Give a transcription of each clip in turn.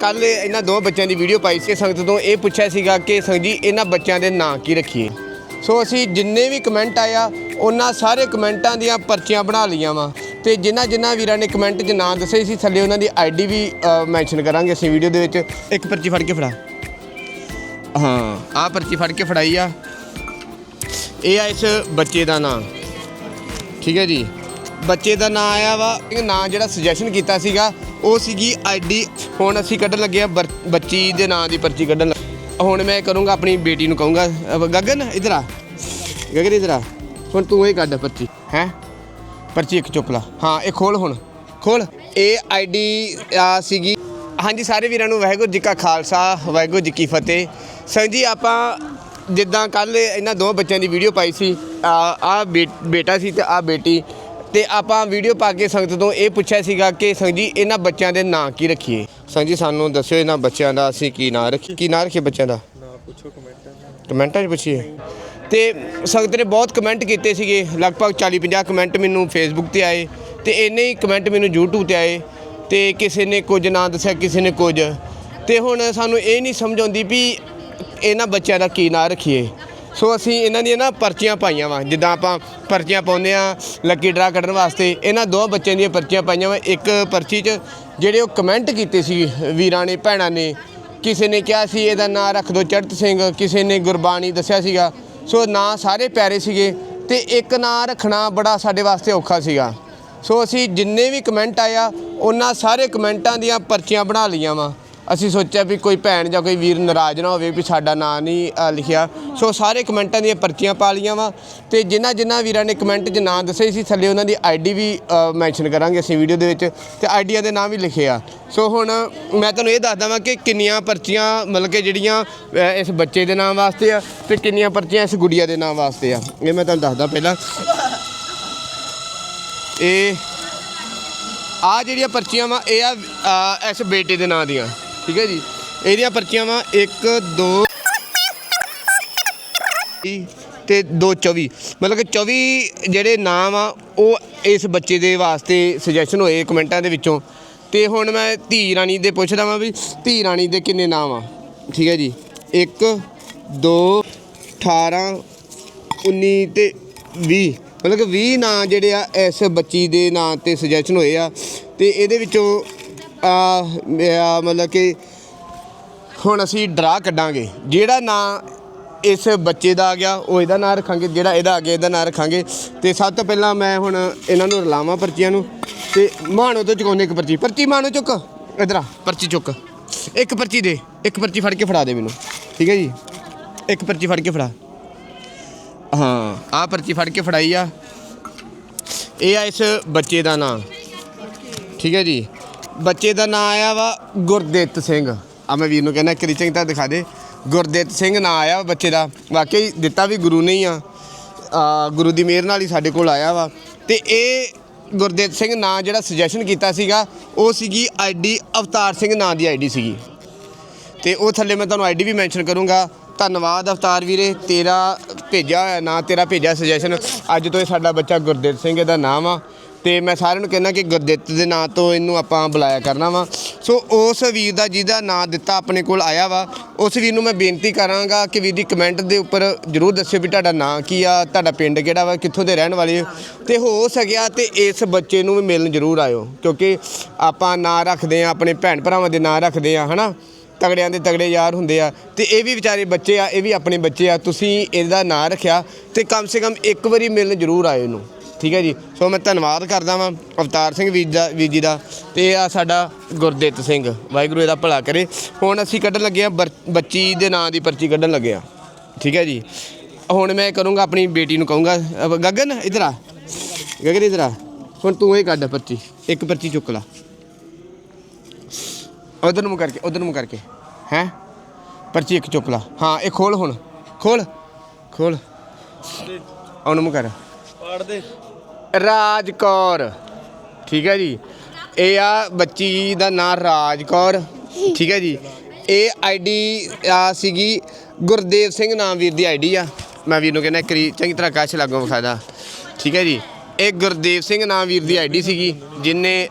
ਕੱਲ ਇਹਨਾਂ ਦੋ ਬੱਚਿਆਂ ਦੀ ਵੀਡੀਓ ਪਾਈ ਸੀ, ਸੰਗਤ ਤੋਂ ਇਹ ਪੁੱਛਿਆ ਸੀਗਾ ਕਿ ਸੰਗਤ ਜੀ, ਇਹਨਾਂ ਬੱਚਿਆਂ ਦੇ ਨਾਂ ਕੀ ਰੱਖੀਏ? ਸੋ ਅਸੀਂ ਜਿੰਨੇ ਵੀ ਕਮੈਂਟ ਆਇਆ, ਉਹਨਾਂ ਸਾਰੇ ਕਮੈਂਟਾਂ ਦੀਆਂ ਪਰਚੀਆਂ ਬਣਾ ਲਈਆਂ ਵਾ। ਤੇ ਜਿਨ੍ਹਾਂ ਜਿਨ੍ਹਾਂ ਵੀਰਾਂ ਨੇ ਕਮੈਂਟ 'ਚ ਨਾਂ ਦੱਸੇ ਸੀ, ਥੱਲੇ ਉਹਨਾਂ ਦੀ ਆਈਡੀ ਵੀ ਮੈਂਸ਼ਨ ਕਰਾਂਗੇ ਅਸੀਂ ਵੀਡੀਓ ਦੇ ਵਿੱਚ। ਇੱਕ ਪਰਚੀ ਫੜ ਕੇ ਫੜਾ। ਹਾਂ, ਆਹ ਪਰਚੀ ਫੜ ਕੇ ਫੜਾਈ ਆ। ਇਹ ਆ ਇਸ ਬੱਚੇ ਦਾ ਨਾਂ। ਠੀਕ ਹੈ ਜੀ। ਬੱਚੇ ਦਾ ਨਾਂ ਆਇਆ ਵਾ, ਇਹ ਨਾਂ ਜਿਹੜਾ ਸੁਜੈਸ਼ਨ ਕੀਤਾ ਸੀਗਾ ਉਹ ਸੀਗੀ ਆਈਡੀ। ਹੁਣ ਅਸੀਂ ਕੱਢਣ ਲੱਗੇ ਆ ਬੱਚੀ ਦੇ ਨਾਂ ਦੀ ਪਰਚੀ ਕੱਢਣ ਲੱਗ- ਹੁਣ ਮੈਂ ਕਰੂੰਗਾ ਆਪਣੀ ਬੇਟੀ ਨੂੰ ਕਹੂੰਗਾ ਗਗਨ, ਇਧਰ ਆ। ਗਗਨ, ਇਧਰ ਆ। ਹੁਣ ਤੂੰ ਇਹ ਕੱਢ ਪਰਚੀ, ਹੈ? ਪਰਚੀ ਇੱਕ ਚੁੱਕ ਲਾ। ਹਾਂ, ਇਹ ਖੋਲ ਹੁਣ। ਖੋਲ। ਇਹ ਆਈਡੀ, ਆ, ਸੀਗੀ। ਹਾਂਜੀ, ਸਾਰੇ ਵੀਰਾਂ ਨੂੰ ਵਾਹਿਗੁਰੂ ਜੀ ਕਾ ਖਾਲਸਾ, ਵਾਹਿਗੁਰੂ ਜੀ ਕੀ ਫਤਿਹ। ਸੰਗ ਜੀ, ਆਪਾਂ ਜਿੱਦਾਂ ਕੱਲ ਇਹਨਾਂ ਦੋ ਬੱਚਿਆਂ ਦੀ ਵੀਡੀਓ ਪਾਈ ਸੀ। ਆ ਆ ਬੇਟਾ ਸੀ ਤੇ ਆ ਬੇਟੀ। ਤੇ ਆਪਾਂ ਵੀਡੀਓ ਪਾ ਕੇ ਸੰਗਤ ਤੋਂ ਇਹ ਪੁੱਛਿਆ ਸੀਗਾ ਕਿ ਸੰਗ ਜੀ ਇਹਨਾਂ ਬੱਚਿਆਂ ਦੇ ਨਾਂ ਕੀ ਰੱਖੀਏ? ਸੰਗ ਜੀ ਸਾਨੂੰ ਦੱਸਿਓ ਇਹਨਾਂ ਬੱਚਿਆਂ ਦਾ ਅਸੀਂ ਕੀ ਨਾਂ ਰੱਖੀ ਕੀ ਨਾਂ ਰੱਖੀਏ ਬੱਚਿਆਂ ਦਾ? ਨਾ ਪੁੱਛੋ ਕਮੈਂਟਾਂ ਕਮੈਂਟਾਂ 'ਚ ਪੁੱਛੀਏ? ਤੇ ਸੰਗਤ ਨੇ ਬਹੁਤ ਕਮੈਂਟ ਕੀਤੇ ਸੀਗੇ ਲਗਭਗ 40 50 ਕਮੈਂਟ ਮੈਨੂੰ ਫੇਸਬੁੱਕ ਤੇ ਆਏ ਤੇ ਇੰਨੇ ਹੀ ਕਮੈਂਟ ਮੈਨੂੰ YouTube ਤੇ ਆਏ ਤੇ ਕਿਸੇ ਨੇ ਕੁਝ ਨਾਂ ਦੱਸਿਆ ਕਿਸੇ ਨੇ ਕੁਝ। ਤੇ ਹੁਣ ਸਾਨੂੰ ਇਹ ਨਹੀਂ ਸਮਝ ਆਉਂਦੀ ਵੀ ਇਹਨਾਂ ਬੱਚਿਆਂ ਦਾ ਕੀ ਨਾਂ ਰੱਖੀਏ। ਸੋ ਅਸੀਂ ਇਹਨਾਂ ਦੀਆਂ ਨਾ ਪਰਚੀਆਂ ਪਾਈਆਂ ਵਾ। ਜਿੱਦਾਂ ਆਪਾਂ ਪਰਚੀਆਂ ਪਾਉਂਦੇ ਆ ਲੱਕੀ ਡਰਾ ਕੱਢਣ ਵਾਸਤੇ, ਇਹਨਾਂ ਦੋ ਬੱਚਿਆਂ ਦੀਆਂ ਪਰਚੀਆਂ ਪਾਈਆਂ ਵਾ। ਇੱਕ ਪਰਚੀ 'ਚ ਜਿਹੜੇ ਉਹ ਕਮੈਂਟ ਕੀਤੇ ਸੀ ਵੀਰਾਂ ਨੇ, ਭੈਣਾਂ ਨੇ। ਕਿਸੇ ਨੇ ਕਿਹਾ ਸੀ ਇਹਦਾ ਨਾਂ ਰੱਖ ਦਿਓ ਚੜਤ ਸਿੰਘ, ਕਿਸੇ ਨੇ ਗੁਰਬਾਣੀ ਦੱਸਿਆ ਸੀਗਾ। ਸੋ ਨਾਂ ਸਾਰੇ ਪਿਆਰੇ ਸੀਗੇ ਤੇ ਇੱਕ ਨਾਂ ਰੱਖਣਾ ਬੜਾ ਸਾਡੇ ਵਾਸਤੇ ਔਖਾ ਸੀਗਾ। ਸੋ ਅਸੀਂ ਜਿੰਨੇ ਵੀ ਕਮੈਂਟ ਆਇਆ ਉਹਨਾਂ ਸਾਰੇ ਕਮੈਂਟਾਂ ਦੀਆਂ ਪਰਚੀਆਂ ਬਣਾ ਲਈਆਂ ਵਾ। ਅਸੀਂ ਸੋਚਿਆ ਵੀ ਕੋਈ ਭੈਣ ਜਾਂ ਕੋਈ ਵੀਰ ਨਾਰਾਜ਼ ਨਾ ਹੋਵੇ ਵੀ ਸਾਡਾ ਨਾਂ ਨਹੀਂ ਅ, ਲਿਖਿਆ। ਸੋ ਸਾਰੇ ਕਮੈਂਟਾਂ ਦੀਆਂ ਪਰਚੀਆਂ ਪਾ ਲਈਆਂ ਵਾ ਤੇ ਜਿਨ੍ਹਾਂ ਜਿਨ੍ਹਾਂ ਵੀਰਾਂ ਨੇ ਕਮੈਂਟ 'ਚ ਨਾਂ ਦੱਸੇ ਸੀ ਥੱਲੇ ਉਹਨਾਂ ਦੀ ਆਈਡੀ ਵੀ ਮੈਂਸ਼ਨ ਕਰਾਂਗੇ ਅਸੀਂ ਵੀਡੀਓ ਦੇ ਵਿੱਚ ਤੇ ਆਈਡੀਆਂ ਦੇ ਨਾਂ ਵੀ ਲਿਖੇ ਆ। ਸੋ ਹੁਣ ਮੈਂ ਤੁਹਾਨੂੰ ਇਹ ਦੱਸਦਾ ਵਾਂ ਕਿ ਕਿੰਨੀਆਂ ਪਰਚੀਆਂ ਮਤਲਬ ਕਿ ਜਿਹੜੀਆਂ ਅ, ਇਸ ਬੱਚੇ ਦੇ ਨਾਮ ਵਾਸਤੇ ਆ ਤੇ ਕਿੰਨੀਆਂ ਪਰਚੀਆਂ ਇਸ ਗੁੜੀਆ ਦੇ ਨਾਮ ਵਾਸਤੇ ਆ। ਇਹ ਮੈਂ ਤੁਹਾਨੂੰ ਦੱਸਦਾ ਪਹਿਲਾਂ। ਇਹ ਆ ਜਿਹੜੀਆਂ ਪਰਚੀਆਂ ਵਾ ਇਹ ਆ ਅ, ਇਸ ਬੇਟੇ ਦੇ ਨਾਂ ਦੀਆਂ। ਠੀਕ ਹੈ ਜੀ। ਇਹਦੀਆਂ ਪਰਚੀਆਂ ਵਾ 1 2 ਤੇ 2 24 ਮਤਲਬ ਕਿ 24 ਜਿਹੜੇ ਨਾਮ ਆ, ਉਹ ਇਸ ਬੱਚੇ ਦੇ ਵਾਸਤੇ ਸੁਜੈਸ਼ਨ ਹੋਏ ਕਮੈਂਟਾਂ ਦੇ ਵਿੱਚੋਂ। ਤੇ ਹੁਣ ਮੈਂ ਧੀ ਰਾਣੀ ਦੇ ਪੁੱਛਦਾ ਵਾਂ ਵੀ, ਧੀ ਰਾਣੀ ਦੇ ਕਿੰਨੇ ਨਾਮ ਆ? ਠੀਕ ਹੈ ਜੀ। 1 2 18 19 ਤੇ 20 ਮਤਲਬ ਕਿ 20 ਨਾਂ ਜਿਹੜੇ ਆ, ਇਸ ਬੱਚੀ ਦੇ ਨਾਂ ਤੇ ਸੁਜੈਸ਼ਨ ਹੋਏ ਆ। ਤੇ ਇਹਦੇ ਵਿੱਚੋਂ ਆ ਮਤਲਬ ਕਿ ਹੁਣ ਅਸੀਂ ਡਰਾ ਕੱਢਾਂਗੇ। ਜਿਹੜਾ ਨਾਂ ਇਸ ਬੱਚੇ ਦਾ ਆ ਗਿਆ, ਉਹ ਇਹਦਾ ਨਾਂ ਰੱਖਾਂਗੇ, ਜਿਹੜਾ ਇਹਦਾ ਆ ਗਿਆ ਇਹਦਾ ਨਾਂ ਰੱਖਾਂਗੇ। ਤੇ ਸਭ ਤੋਂ ਪਹਿਲਾਂ ਮੈਂ ਹੁਣ ਇਹਨਾਂ ਨੂੰ ਰਲਾਵਾਂ ਪਰਚੀਆਂ ਨੂੰ। ਤੇ ਮਾਣੋ ਤੋਂ ਚੁਕਾਉਂਦੇ ਇੱਕ ਪਰਚੀ। ਪਰਚੀ ਮਾਣੋ ਚੁੱਕ। ਇਧਰ ਆ, ਪਰਚੀ ਚੁੱਕ। ਇੱਕ ਪਰਚੀ ਦੇ, ਇੱਕ ਪਰਚੀ ਫੜ ਕੇ ਫੜਾ ਦੇ ਮੈਨੂੰ। ਠੀਕ ਹੈ ਜੀ? ਇੱਕ ਪਰਚੀ ਫੜ ਕੇ ਫੜਾ। ਹਾਂ, ਆਹ ਪਰਚੀ ਫੜ ਕੇ ਫੜਾਈ ਆ। ਇਹ ਆ ਇਸ ਬੱਚੇ ਦਾ ਨਾਂ। ਠੀਕ ਹੈ ਜੀ? ਬੱਚੇ ਦਾ ਨਾਂ ਆਇਆ ਵਾ ਗੁਰਦਿੱਤ ਸਿੰਘ। ਆ ਮੈਂ ਵੀਰ ਨੂੰ ਕਹਿੰਦਾ ਕਰੀ ਤਾਂ ਦਿਖਾ ਦੇ। ਗੁਰਦਿੱਤ ਸਿੰਘ ਨਾਂ ਆਇਆ ਵਾ ਬੱਚੇ ਦਾ। ਵਾਕਈ ਦਿੱਤਾ ਵੀ ਗੁਰੂ ਨੇ ਹੀ ਆ। ਆ, ਗੁਰੂ ਦੀ ਮਿਹਰ ਨਾਲ ਹੀ ਸਾਡੇ ਕੋਲ ਆਇਆ ਵਾ। ਤੇ ਇਹ ਗੁਰਦੇਵ ਸਿੰਘ ਨਾਂ ਜਿਹੜਾ ਸੁਜੈਸ਼ਨ ਕੀਤਾ ਸੀਗਾ ਉਹ ਸੀਗੀ ਆਈਡੀ ਅਵਤਾਰ ਸਿੰਘ ਨਾਂ ਦੀ ਆਈਡੀ ਸੀਗੀ। ਤੇ ਉਹ ਥੱਲੇ ਮੈਂ ਤੁਹਾਨੂੰ ਆਈਡੀ ਵੀ ਮੈਂਸ਼ਨ ਕਰੂੰਗਾ। ਧੰਨਵਾਦ ਅਵਤਾਰ ਵੀਰੇ ਤੇਰਾ ਭੇਜਿਆ ਹੋਇਆ ਨਾਂ ਤੇਰਾ ਭੇਜਿਆ ਸੁਜੈਸ਼ਨ ਅੱਜ ਤੋਂ ਇਹ ਸਾਡਾ ਬੱਚਾ ਗੁਰਦੇਵ ਸਿੰਘ ਇਹਦਾ ਨਾਮ ਆ। ਤੇ ਮੈਂ ਸਾਰਿਆਂ ਨੂੰ ਕਹਿੰਦਾ ਕਿ ਗੁਰਦਿੱਤ ਦੇ ਨਾਂ ਤੋਂ ਇਹਨੂੰ ਆਪਾਂ ਬੁਲਾਇਆ ਕਰਨਾ ਵਾ। ਸੋ ਉਸ ਵੀਰ ਦਾ ਜਿਹਦਾ ਨਾਂ ਦਿੱਤਾ ਆਪਣੇ ਕੋਲ ਆਇਆ ਵਾ, ਉਸ ਵੀਰ ਨੂੰ ਮੈਂ ਬੇਨਤੀ ਕਰਾਂਗਾ ਕਿ ਵੀਰ ਦੀ ਕਮੈਂਟ ਦੇ ਉੱਪਰ ਜਰੂਰ ਦੱਸਿਓ ਵੀ ਤੁਹਾਡਾ ਨਾਂ ਕੀ ਆ, ਤੁਹਾਡਾ ਪਿੰਡ ਕਿਹੜਾ ਵਾ, ਕਿੱਥੋਂ ਦੇ ਰਹਿਣ ਵਾਲੇ ਹੋ। ਤੇ ਹੋ ਸਕਿਆ ਤੇ ਇਸ ਬੱਚੇ ਨੂੰ ਵੀ ਮਿਲਣ ਜਰੂਰ ਆਇਓ, ਕਿਉਂਕਿ ਆਪਾਂ ਨਾਂ ਰੱਖਦੇ ਆ ਆਪਣੇ ਭੈਣ ਭਰਾਵਾਂ ਦੇ ਨਾਂ ਰੱਖਦੇ ਆ ਹਨਾ? ਤਗੜਿਆਂ ਦੇ ਤਗੜੇ ਯਾਰ ਹੁੰਦੇ ਆ। ਤੇ ਇਹ ਵੀ ਵਿਚਾਰੇ ਬੱਚੇ ਆ, ਇਹ ਵੀ ਆਪਣੇ ਬੱਚੇ ਆ, ਤੁਸੀਂ ਇਹਦਾ ਨਾਂ ਰੱਖਿਆ ਤੇ ਕਮ ਸੇ ਕਮ ਇੱਕ ਵਾਰੀ ਮਿਲਣ ਜ਼ਰੂਰ ਆਇਓ ਇਹਨੂੰ। ਠੀਕ ਹੈ ਜੀ। ਸੋ ਮੈਂ ਧੰਨਵਾਦ ਕਰਦਾ ਵਾਂ ਅਵਤਾਰ ਸਿੰਘ ਵੀਰ ਦਾ ਵੀਰ ਜੀ ਦਾ ਤੇ ਆ ਸਾਡਾ ਗੁਰਦਿੱਤ ਸਿੰਘ। ਵਾਹਿਗੁਰੂ ਇਹਦਾ ਭਲਾ ਕਰੇ। ਹੁਣ ਅਸੀਂ ਕੱਢਣ ਲੱਗੇ ਆ ਬੱਚੀ ਦੇ ਨਾਂ ਦੀ ਪਰਚੀ ਕੱਢਣ ਲੱਗੇ ਆ ਠੀਕ ਹੈ ਜੀ। ਹੁਣ ਮੈਂ ਕਰੂੰਗਾ ਆਪਣੀ ਬੇਟੀ ਨੂੰ ਕਹੂੰਗਾ ਗਗਨ, ਇਧਰ ਆ। ਗਗਨ, ਇਧਰ ਆ। ਹੁਣ ਤੂੰ ਇਹ ਕੱਢ ਪਰਚੀ। ਇੱਕ ਪਰਚੀ ਚੁੱਕ ਲਾ। ਉਧਰ ਨੂੰ ਕਰਕੇ, ਉਧਰ ਨੂੰ ਕਰਕੇ। ਹੈ? ਪਰਚੀ ਇੱਕ ਚੁੱਕ ਲਾ। ਹਾਂ, ਇਹ ਖੋਲ ਹੁਣ। ਖੋਲ। ਖੋਲ। ਉਹਨੂੰ ਕਰ। ਪਾੜ ਦੇ। ਰਾਜ ਕੌਰ। ਠੀਕ ਹੈ ਜੀ। ਇਹ ਆ ਬੱਚੀ ਦਾ ਨਾਮ ਰਾਜ ਕੌਰ। ਠੀਕ ਹੈ ਜੀ। ਇਹ ਆਈਡੀ ਆ ਸੀਗੀ ਗੁਰਦੇਵ ਸਿੰਘ ਨਾਮ ਵੀਰ ਦੀ ਆਈਡੀ ਆ। ਮੈਂ ਵੀਰ ਨੂੰ ਕਹਿੰਦਾ ਕਰੀ ਚੰਗੀ ਤਰ੍ਹਾਂ ਕਾਸ਼ ਲਾਗੋਂ ਫਾਇਦਾ ਠੀਕ ਹੈ ਜੀ। ਇਹ ਗੁਰਦੇਵ ਸਿੰਘ ਨਾਮ ਵੀਰ ਦੀ ਆਈਡੀ ਸੀਗੀ, ਜਿਨੇ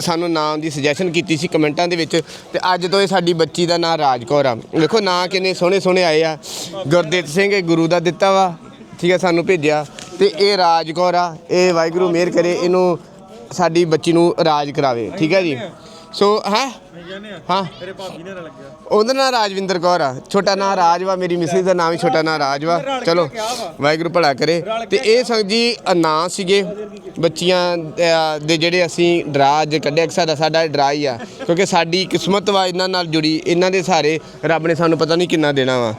ਸਾਨੂੰ ਨਾਮ ਦੀ ਸੁਜੈਸ਼ਨ ਕੀਤੀ ਸੀ ਕਮੈਂਟਾਂ ਦੇ ਵਿੱਚ, ਤੇ ਅੱਜ ਤੋਂ ਇਹ ਸਾਡੀ ਬੱਚੀ ਦਾ ਨਾਮ ਰਾਜਕੌਰ ਆ। ਵੇਖੋ ਨਾਂ ਕਿੰਨੇ ਸੋਹਣੇ ਸੋਹਣੇ ਆਏ ਆ। ਗੁਰਦੇਵ ਸਿੰਘ ਇਹ ਗੁਰੂ ਦਾ ਦਿੱਤਾ ਵਾ। ਠੀਕ ਹੈ, ਸਾਨੂੰ ਭੇਜਿਆ। ਤੇ ਇਹ ਰਾਜ ਕੌਰ ਆ, ਇਹ ਵਾਹਿਗੁਰੂ ਮਿਹਰ ਕਰੇ, ਇਹਨੂੰ ਸਾਡੀ ਬੱਚੀ ਨੂੰ ਰਾਜ ਕਰਾਵੇ, ਠੀਕ ਹੈ ਜੀ? ਸੋ ਹੈ ਹਾਂ ਤੇਰੇ ਭਾਬੀ ਨੇ ਲੱਗਿਆ ਉਹਦਾ ਨਾਂ ਰਾਜਵਿੰਦਰ ਕੌਰ ਆ। ਛੋਟਾ ਨਾਂ ਰਾਜ ਵਾ ਮੇਰੀ ਮਿਸਿਸ ਦਾ ਨਾਮ ਵੀ ਛੋਟਾ ਨਾਂ ਰਾਜ ਵਾ ਚਲੋ ਵਾਹਿਗੁਰੂ ਭਲਾ ਕਰੇ। ਤੇ ਇਹ ਸੰਗ ਜੀ ਨਾਂ ਸੀਗੇ। ਬੱਚੀਆਂ ਦੇ ਜਿਹੜੇ ਅਸੀਂ ਡਰਾ ਅੱਜ ਕੱਢਿਆ ਕਿ ਸਾਡਾ ਸਾਡਾ ਡਰਾ ਹੀ ਆ। ਕਿਉਂਕਿ ਸਾਡੀ ਕਿਸਮਤ ਵਾ ਇਹਨਾਂ ਨਾਲ ਜੁੜੀ। ਇਹਨਾਂ ਦੇ ਸਹਾਰੇ ਰੱਬ ਨੇ ਸਾਨੂੰ ਪਤਾ ਨਹੀਂ ਕਿੰਨਾ ਦੇਣਾ ਵਾ।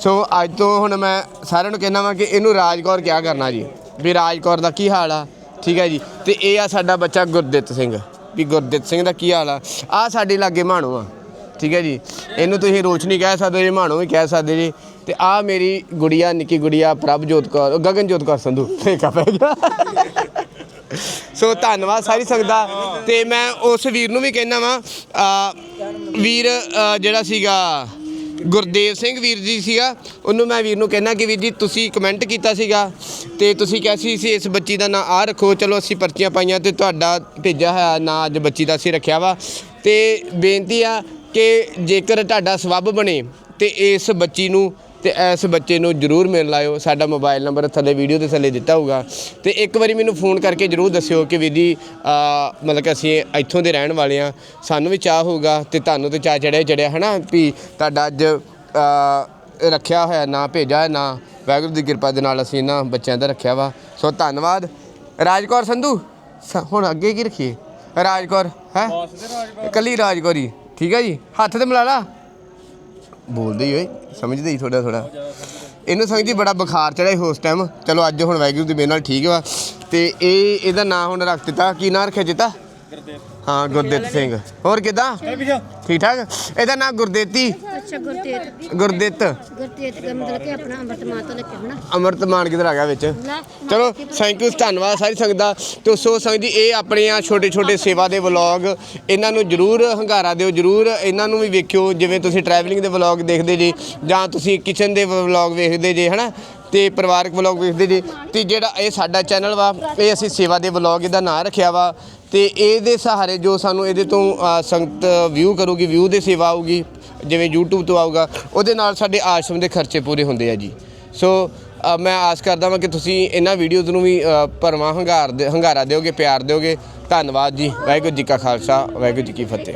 ਸੋ ਅੱਜ ਤੋਂ ਹੁਣ ਮੈਂ ਸਾਰਿਆਂ ਨੂੰ ਕਹਿਣਾ ਵਾ ਕਿ ਇਹਨੂੰ ਰਾਜਕੌਰ ਕਿਆ ਕਰਨਾ ਜੀ? ਵੀ ਰਾਜਕੌਰ ਦਾ ਕੀ ਹਾਲ ਆ? ਠੀਕ ਹੈ ਜੀ। ਤੇ ਇਹ ਆ ਸਾਡਾ ਬੱਚਾ ਗੁਰਦਿੱਤ ਸਿੰਘ। ਵੀ ਗੁਰਦਿੱਤ ਸਿੰਘ ਦਾ ਕੀ ਹਾਲ ਆ? ਆ ਸਾਡੇ ਲਾਗੇ ਮਾਣੋ ਆ, ਠੀਕ ਹੈ ਜੀ? ਇਹਨੂੰ ਤੁਸੀਂ ਰੋਸ਼ਨੀ ਕਹਿ ਸਕਦੇ ਜੀ, ਮਾਣੋ ਵੀ ਕਹਿ ਸਕਦੇ ਜੀ। ਤੇ ਆ ਮੇਰੀ ਗੁੜੀਆ, ਨਿੱਕੀ ਗੁੜੀਆ ਪ੍ਰਭਜੋਤ ਕੌਰ ਗਗਨਜੋਤ ਕੌਰ ਸੰਧੂ। ਠੇਕਾ ਪੈ ਗਿਆ? ਸੋ ਧੰਨਵਾਦ, ਸਾਰੀ ਸੰਗਤਾਂ। ਦਾ ਤੇ ਮੈਂ ਉਸ ਵੀਰ ਨੂੰ ਵੀ ਕਹਿਣਾ ਵਾਂ ਵੀਰ ਜਿਹੜਾ ਸੀਗਾ ਗੁਰਦੇਵ ਸਿੰਘ ਵੀਰ ਜੀ ਸੀਗਾ, ਉਹਨੂੰ ਮੈਂ ਵੀਰ ਨੂੰ ਕਹਿਣਾ ਕਿ ਵੀਰ ਜੀ ਤੁਸੀਂ ਕਮੈਂਟ ਕੀਤਾ ਸੀਗਾ ਤੇ ਤੁਸੀਂ ਕਿਹਾ ਸੀ ਸੀ ਇਸ ਬੱਚੀ ਦਾ ਨਾਂ ਆ ਰੱਖੋ, ਚਲੋ ਅਸੀਂ ਪਰਚੀਆਂ ਪਾਈਆਂ ਤੇ ਤੁਹਾਡਾ ਭੇਜਿਆ ਹੋਇਆ ਨਾਂ ਅੱਜ ਬੱਚੀ ਦਾ ਅਸੀਂ ਰੱਖਿਆ ਵਾ। ਤੇ ਬੇਨਤੀ ਆ ਕਿ ਜੇਕਰ ਤੁਹਾਡਾ ਸਬੱਬ ਬਣੇ ਤੇ ਇਸ ਬੱਚੀ ਨੂੰ ਤੇ ਇਸ ਬੱਚੇ ਨੂੰ ਜਰੂਰ ਮਿਲ ਲਾਇਓ। ਸਾਡਾ ਮੋਬਾਈਲ ਨੰਬਰ ਥੱਲੇ ਵੀਡੀਓ ਦੇ ਥੱਲੇ ਦਿੱਤਾ ਹੋਊਗਾ। ਤੇ ਇੱਕ ਵਾਰੀ ਮੈਨੂੰ ਫੋਨ ਕਰਕੇ ਜਰੂਰ ਦੱਸਿਓ ਕਿ ਵੀਰ ਜੀ ਮਤਲਬ ਕਿ ਅਸੀਂ ਇੱਥੋਂ ਦੇ ਰਹਿਣ ਵਾਲੇ ਆ ਸਾਨੂੰ ਵੀ ਚਾਹ ਹੋਊਗਾ ਤੇ ਤੁਹਾਨੂੰ ਤੇ ਚਾਹ ਚੜਿਆ ਚੜਿਆ ਹਨਾ? ਵੀ ਤੁਹਾਡਾ ਅੱਜ ਰੱਖਿਆ ਹੋਇਆ ਨਾ ਭੇਜਾ ਨਾ ਵਾਹਿਗੁਰੂ ਦੀ ਕਿਰਪਾ ਦੇ ਨਾਲ ਅਸੀਂ ਇਹਨਾਂ ਬੱਚਿਆਂ ਦਾ ਰੱਖਿਆ ਵਾ। ਸੋ ਧੰਨਵਾਦ। ਰਾਜਕੌਰ ਸੰਧੂ ਹੁਣ ਅੱਗੇ ਕੀ ਰੱਖੀਏ? ਰਾਜਕੌਰ ਹੈ? ਕੱਲੀ ਰਾਜਕੌਰੀ ਠੀਕ ਹੈ ਜੀ? ਹੱਥ ਤੇ ਮਿਲਾ ਲਾ। ਬੋਲਦੇ ਹੀ ਓਏ, ਸਮਝਦੇ ਹੀ ਥੋੜਾ ਥੋੜਾ ਇਹਨੂੰ ਸੰਗ ਜੀ ਬੜਾ ਬੁਖਾਰ ਚੜਿਆ ਸੀ ਉਸ ਟਾਈਮ ਚਲੋ ਅੱਜ ਹੁਣ ਵਾਹਿਗੁਰੂ ਦੀ ਮੇਰੇ ਨਾਲ ਠੀਕ ਵਾ। ਤੇ ਇਹ, ਇਹਦਾ ਨਾਂ ਹੁਣ ਰੱਖ ਦਿੱਤਾ, ਕੀ ਨਾਂ ਰੱਖਿਆ ਜਿੱਤਾ ਹਾਂ ਗੁਰਦੇਵ ਸਿੰਘ। ਹੋਰ ਕਿਦਾਂ? ਠੀਕ ਠਾਕ? ਇਹਦਾ ਨਾਂ ਗੁਰਦੇਤੀ। ਅੱਛਾ ਗੁਰਤੇਜ ਗੁਰਦਿੱਤ। ਗੁਰਤੇਜ ਦਾ ਮਤਲਬ ਕਿ ਆਪਣਾ ਅੰਮ੍ਰਿਤ ਮਾਤਾ ਲਿਖਿਆ ਹੋਣਾ ਅਮਰਤ ਮਾਨ ਕਿਧਰ ਆ ਗਿਆ ਵਿੱਚ? ਲੈ ਚਲੋ ਥੈਂਕ ਯੂ ਧੰਨਵਾਦ ਸਾਰੀ ਸੰਗਤ ਦਾ। ਤੇ ਸੋ ਸੰਗਤ ਜੀ ਇਹ ਆਪਣੀਆਂ ਛੋਟੇ ਛੋਟੇ ਸੇਵਾ ਦੇ ਵਲੌਗ ਇਹਨਾਂ ਨੂੰ ਜਰੂਰ ਹੰਗਾਰਾ ਦਿਓ ਜਰੂਰ ਇਹਨਾਂ ਨੂੰ ਵੀ ਵੇਖਿਓ ਜਿਵੇਂ ਤੁਸੀਂ ਟਰੈਵਲਿੰਗ ਦੇ ਵਲੌਗ ਦੇਖਦੇ ਜੀ ਜਾਂ ਤੁਸੀਂ ਕਿਚਨ ਦੇ ਵਲੌਗ ਵੇਖਦੇ ਜੇ ਹਨਾ? ਤੇ ਪਰਿਵਾਰਕ ਵਲੌਗ ਵੇਖਦੇ ਜੇ ਤੇ ਜਿਹੜਾ ਇਹ ਸਾਡਾ ਚੈਨਲ ਵਾ ਇਹ ਅਸੀਂ ਸੇਵਾ ਦੇ ਵਲੌਗ ਇਹਦਾ ਨਾਂ ਰੱਖਿਆ ਵਾ ਤੇ ਇਹਦੇ ਸਹਾਰੇ ਜੋ ਸਾਨੂੰ ਇਹਦੇ ਤੋਂ ਸੰਗਤ ਵਿਊ ਕਰੂਗੀ ਵਿਊ ਦੇ ਸੇਵਾ ਆਊਗੀ ਜਿਵੇਂ YouTube ਤੋਂ ਆਊਗਾ ਉਹਦੇ ਨਾਲ ਸਾਡੇ ਆਸ਼ਰਮ ਦੇ ਖਰਚੇ ਪੂਰੇ ਹੁੰਦੇ ਆ ਜੀ। ਸੋ ਮੈਂ ਆਸ ਕਰਦਾ ਹਾਂ ਕਿ ਤੁਸੀਂ ਇਹਨਾਂ ਵੀਡੀਓਜ਼ ਨੂੰ ਵੀ ਅ, ਭਰਵਾਂ ਹੰਗਾਰ ਦੇ ਹੰਗਾਰਾ ਦਿਓਗੇ ਪਿਆਰ ਦਿਓਗੇ। ਧੰਨਵਾਦ ਜੀ। ਵਾਹਿਗੁਰੂ ਜੀ ਕਾ ਖਾਲਸਾ ਵਾਹਿਗੁਰੂ ਜੀ ਕੀ ਫਤਿਹ।